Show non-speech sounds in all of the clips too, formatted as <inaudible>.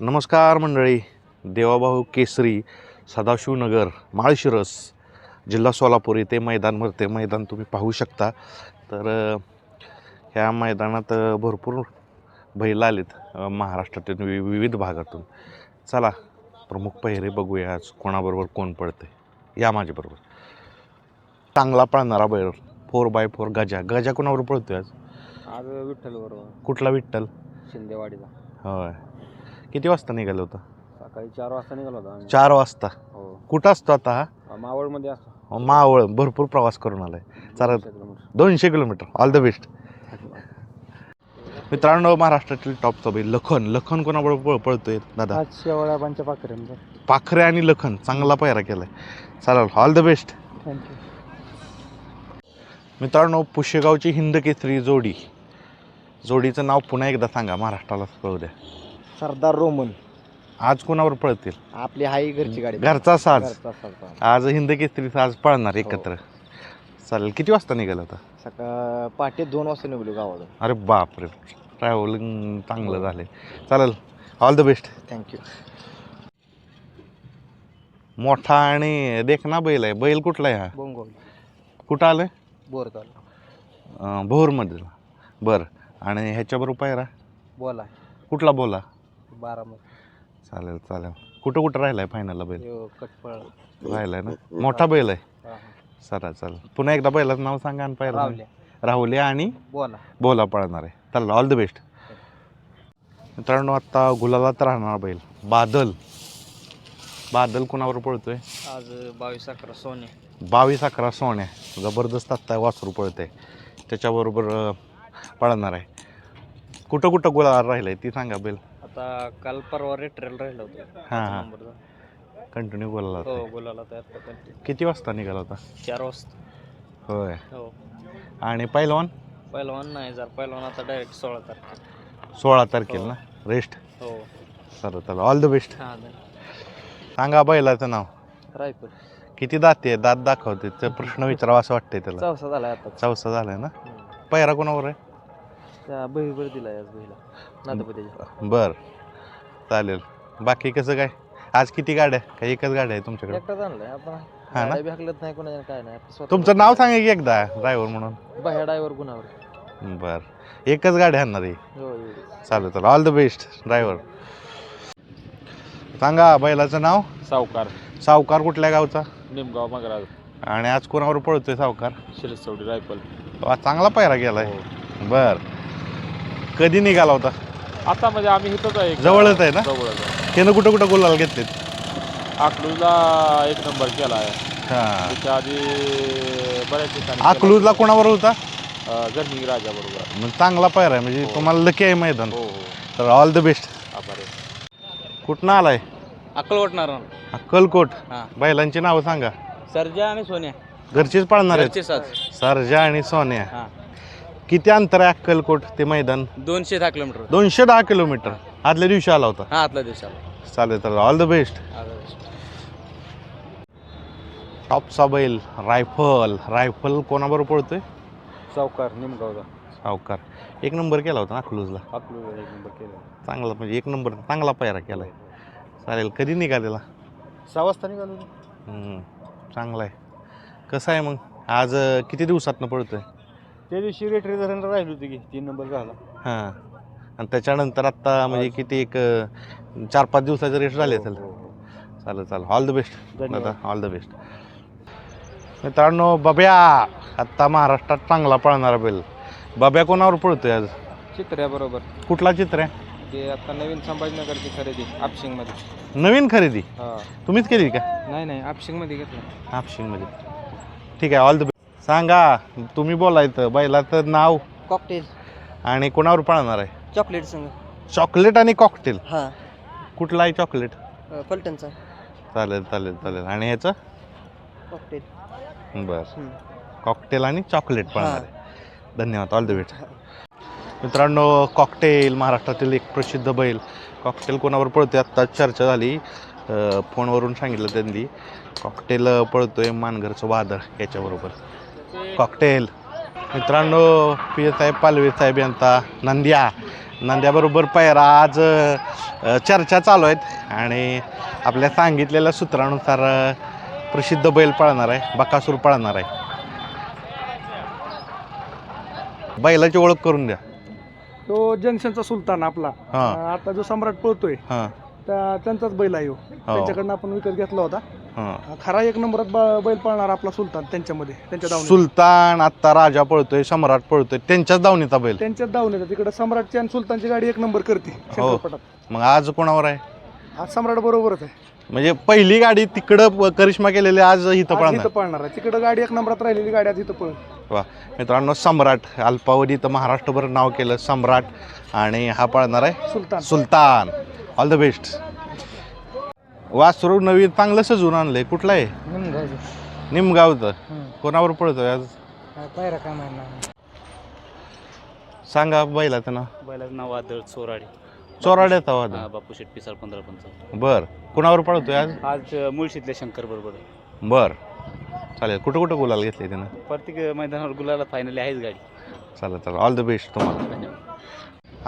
नमस्कार मंडळी. देवाभाऊ केसरी सदाशिवनगर माळशिरस जिल्हा सोलापूर येथे मैदान भरते. मैदान तुम्ही पाहू शकता. तर ह्या मैदानात भरपूर बैल आलेत अ, महाराष्ट्रातील वि विविध भागातून. चला प्रमुख पहिरे बघूया आज कोणाबरोबर कोण पडते या माझ्याबरोबर. चांगला पळणारा बैल four by four Gaja. Gaja कोणाबरोबर पळतोय आज? आज विठ्ठल बरोबर कुठला विठ्ठल? शिंदेवाडीला होय. किती वाजता निघालं होतं? सकाळी चार वाजता निघालो होतो आम्ही. चार वाजता? हो. कुठं असतो आता हा? मावळमध्ये असतो. मावळ. भरपूर प्रवास करून आलाय. चालत दोनशे किलोमीटर. दोनशे किलोमीटर. ऑल द बेस्ट मित्रांनो महाराष्ट्रातील टॉपचा बैल लखन. लखन कोणाबरोबर पळ पळतोय? दादा. आज शेवळ्याबांच्या पाखऱ्यांचा पाखरे आणि लखन. चांगला पायरा केलाय. चालेल. ऑल द बेस्ट थँक्यू मित्रांनो पुशेगावची हिंद केसरी जोडी. जोडीचं नाव पुन्हा एकदा सांगा. महाराष्ट्राला कळू द्या. सरदार रोमन. आज कोणावर पळतील? आपली हाई घरची गाडी. घरचा साज. घरचा सरदार आज हिंद केसरीचा आज पळणार एकत्र. चालेल किती वाजता निघाला होता? सकाळ पहाटे दोन वाजता निघलो गावाला अरे बापरे ट्रॅव्हलिंग चांगलं झालंय. चालेल ऑल द बेस्ट थँक्यू मोठा आणि देखना बैल आहे. बैल कुठला आहे हा? बोंगोल. कुठं आलं बोर चालू आहे भोरमध्ये बरं. आणि ह्याच्याबरोबर पायरा? बोला. कुठला बोला? बारामती चालेल चालेल. कुठं कुठं राहिलाय फायनलला बैल? कटपळ. राहिलाय ना? मोठा बैल आहे. चला चालेल पुन्हा एकदा बैलाचं नाव सांगा आणि रावल्या राहुल्या आणि? बोला. बोला पळणार आहे. चालेल ऑल द बेस्ट मित्रांनो आत्ता गुलालात राहणार बैल. बादल. बादल कुणावर पळतोय? आज बावीस अकरा सोने. बावीस अकरा सोन्या जबरदस्त आत्ता वासरू पळते त्याच्याबरोबर अं, पळणार आहे. कुठं कुठं गुलाल राहिलंय ती सांगा बैल. आता काल परवा रेट्रेल राहिलं होतं. हां हां. नंबरचा. कंटिन्यू गुलाला हो बोलायला तयार किती वाजता निघाला होता? चार वाजता. होय. हो. आणि पहिलवान पहिलवान नाही जर पहिलवान आता डायरेक्ट सोळा तारखेला. सोळा तारखेला ना? रेस्ट हो. चला चला. ऑल द बेस्ट हां सांगा बैलाचं नाव. रायपूर. किती दाते दात दाखवते. ते प्रश्न <laughs> विचारावा असं वाटतंय त्याला. चौसा झाला आता. चौसा झालाय ना? पहिरा कोणावर आहे? त्या बहीवर दिला आज बहीला नादपतीच्या बर. चालेल. बाकी कसं काय? आज किती गाड्या? काय एकच गाड्या आहे तुमच्याकडे? एकटाच आणलाय. आपण हा ना? गाड्या बी हाकलत नाही कोणाच्या काय नाही. आपलं स्वतः- तुमचं नाव सांगा की एकदा ड्रायव्हर म्हणून. बाह्या ड्रायव्हर गुणावर. बर. एकच गाडी आणणार आहे. हो एवढी. चालेल चालेल. ऑल द बेस्ट ड्रायव्हर सांगा बैलाचं नाव? सावकार. सावकार कुठल्या गावचा? निमगाव मगराज. आणि आज कोणावर पळतोय सावकार? शिरसवडी रायफल. वा, चांगला पायरा गेलाय. हो. बर. कधी निघाला होता? आता म्हणजे आम्ही इथंच आहे. जवळच आहे ना? जवळच आहे. त्यानं कुठं कुठं गुलाल घेतलेत? अकलूजला एक नंबर केला आहे. हा. त्याच्या आधी बऱ्याच ठिकाणी अकलूजला कोणावर होता? गरमी राजा बरोबर. मग चांगला पायरा आहे म्हणजे हो. तुम्हाला लकी आहे मैदान. हो हो. तर ऑल द बेस्ट आभार आहे. कुठनं आलाय? अक्कल वाटणार अक्कलकोट. हा. बैलांची नावं सांगा. सर्जा आणि सोन्या. घरचीच पाळणार आहेत? सात सरजा आणि सोन्या. हा. किती अंतर आहे अक्कलकोट ते मैदान? दोनशे दहा किलोमीटर. दोनशे दहा किलोमीटर. आदल्या दिवशी आला होता. हा आतल्या दिवसाला चालेल चालेल. ऑल द बेस्ट टॉपचा बैल रायफल रायफल कोणाबरोबर पळतोय? सावकार निमगावचा. सावकार. एक नंबर केला होता ना अकलूजला? अकलूज एक नंबर केला. चांगला म्हणजे एक नंबर चांगला पायरा केलाय. चालेल कधी निघालेला? सहा वाजता निघालो. हम्म, चांगला आहे. कसं आहे मग? आज अं, किती दिवसातनं पळतोय? त्या दिवशी रेटरी धरण राहिली होती की तीन नंबर झाला हां. आणि त्याच्यानंतर आत्ता म्हणजे किती एक अं, चार पाच दिवसाचे रेस्ट झाले असेल. चालेल चालेल. ऑल द बेस्ट धन्यवाद. दादा ऑल द बेस्ट मित्रांनो बब्या! आत्ता महाराष्ट्रात चांगला पळणारा बैल. बब्या कोणावर पळतोय आज? चित्र्या बरोबर. कुठला चित्र? आहे ते आता नवीन संभाजीनगरची खरेदी आपशिंगमध्ये. नवीन खरेदी? हा. तुम्हीच केली का? नाही नाही आपशिंगमध्ये घेतलं. हापशिंगमध्ये ठीक आहे ऑल द बेस्ट सांगा तुम्ही बोलायचं बैलाचं नाव? कॉकटेल आणि कोणावर पळणार आहे? चॉकलेट संग. चॉकलेट आणि कॉकटेल हां. कुठला आहे चॉकलेट फलटणचा चालेल चालेल चालेल. आणि ह्याचं? कॉकटेल बरं. कॉकटेल आणि चॉकलेट पळणार आहे. धन्यवाद. ऑल द बेस्ट मित्रांनो कॉकटेल महाराष्ट्रातील एक प्रसिद्ध बैल. कॉकटेल कोणावर पळतोय? आत्ताच चर्चा झाली. अं, फोनवरून सांगितलं त्यांनी. कॉकटेल पळतोय मानगरचं वादळ याच्याबरोबर. कॉकटेल. मित्रांनो पी साहेब पालवे साहेब यांचा नंद्या. नांद्याबरोबर पैरा आज चर्चा चालू आहेत. आणि आपल्या सांगितलेल्या सूत्रानुसार प्रसिद्ध बैल पळणार आहे बकासूर पळणार आहे. बैलाची ओळख करून द्या. तो जंक्शनचा सुलतान आपला. हां. आता जो सम्राट पळतोय. हां. त्या त्यांचाच बैल आहे ह्यो. हो. त्यांच्याकडनं आपण विकत घेतला होता. हां. खरा एक नंबरात ब- बैल पळणार आपला सुलतान त्यांच्यामध्ये त्यांच्या सुलतान आत्ता राजा पळतोय सम्राट पळतोय त्यांच्याच दावणीचा बैल. त्यांच्याच दावणीत तिकडे सम्राटची आणि सुलतानची गाडी एक नंबर करते हो. मग आज कोणावर आहे? आज सम्राट बरोबरच आहे. म्हणजे पहिली गाडी तिकडं करिश्मा केलेली आज इथं आज पळणार इथं पळणार. आहे. तिकडे गाडी एक नंबरात राहिलेली गाडी आज इथं पळ मित्रांनो सम्राट अल्पावधीत महाराष्ट्रभर नाव केलं सम्राट आणि हा पळणार आहे Sultan. Sultan. All the best वासरू नवीन चांगलं सजवून आणलंय. कुठलं आहे? निमगावचं. कोणावर पळतोय आज? पायरा काय मारणार सांगा बैलाचं नाव. बैलाचं नाव वादळ चोराडे. चोराड्याचा वाद हा बापू शेट पिसाळ पंधरा पंचावन्न. बर. कुणावर पळतोय आज? आज मुळशीतल्या शंकर बरोबर आहे बर. चालेल. कुठं कुठं गुलाल घेतले त्यानं? प्रत्येक मैदानावर गुलाला फायनली आहेच गाडी. चालेल चालेल. ऑल द बेस्ट तुम्हाला.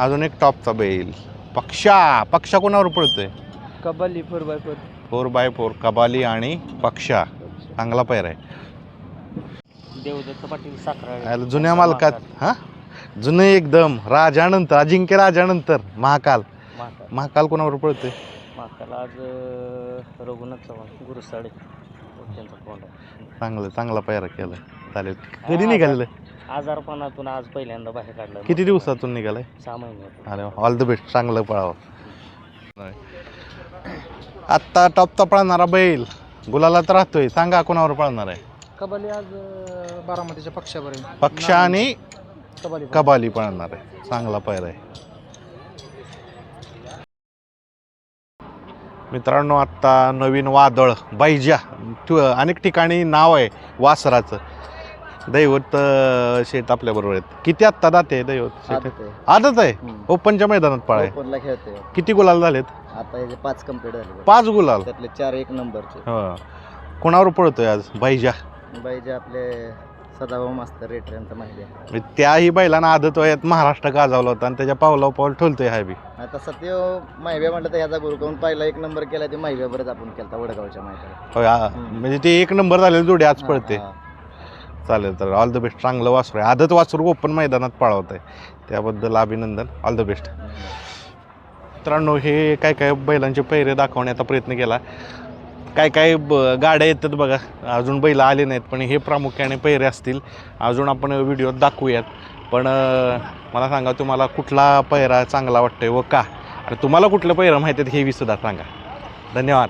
अजून एक टॉपचा बैल. पक्षा पक्षा कोणावर पळतोय? Kabali four by four four by four Kabali आणि पक्षा. चांगला पैर आहे. देवदत्त पाटील साखरा. याला जुन्या मालकात हा? जुने एकदम राजानंतर अजिंक्य राजानंतर महाकाल. महाकाल. कोणावर पळतोय? माकाला आज रघुनाथ चव्हाण गुरुसाडे चांगलं चांगला पैरा केला. चालेल. कधी निघालेलं? आजारपणातून आज पहिल्यांदा बाहेर काढलं. किती दिवसातून निघालाय? सहा महिने अरे ऑल द बेस्ट चांगलं पळावं. आत्ता टॉपचा पळणारा बैल. गुलालात राहतोय. सांगा कोणावर पळणार आहे? कबाली आज बारामतीच्या पक्षापर्यंत पक्षा आणि कबाली कबाली पळणार आहे. चांगला पैर आहे. मित्रांनो आत्ता नवीन वादळ बैजा अनेक ठिकाणी नाव आहे वासराचं. दैवत शेत आपल्या बरोबर आहेत. किती आत्ता दाते आहे दैवत शेत? आदत आहे. ओपनच्या मैदानात पळाय. ओपनला खेळते किती गुलाल झालेत? आता याचे पाच कंप्लीट झाले पाच गुलाल? त्यातले चार एक नंबरचे हो. कोणावर पळतोय आज? बैजा. बाई जे आपले सदाभाऊ मास्तर रेटर यांचा माहिती आहे. म्हणजे त्याही बैलांना आदत वयात महाराष्ट्र गाजवला होता आणि त्याच्या पावला पाऊल ठेवतोय हा बी. आता सत्य माहिव्या म्हटलं तर ह्याचा गुरु करून पहिला एक नंबर केला ते माहिव्यावरच आपण केला वडगावच्या माहिती होय, आ- म्हणजे ते एक नंबर झालेली जोडी आज पळते. चालेल तर ऑल द बेस्ट चांगलं वासरू आहे. आदत वासरू ओपन मैदानात पळवत आहे. त्याबद्दल अभिनंदन ऑल द बेस्ट मित्रांनो हे काय काय बैलांचे पैरे दाखवण्याचा प्रयत्न केला. काय काय ब गाड्या येतात बघा. अजून बैल आले नाहीत पण हे प्रामुख्याने पहिरे असतील. अजून आपण व्हिडिओत दाखवूयात. पण मला सांगा तुम्हाला कुठला पहिरा चांगला वाटतोय व का? आणि तुम्हाला कुठलं पहिरा माहिती आहेत हे विसुद्धा सांगा. धन्यवाद.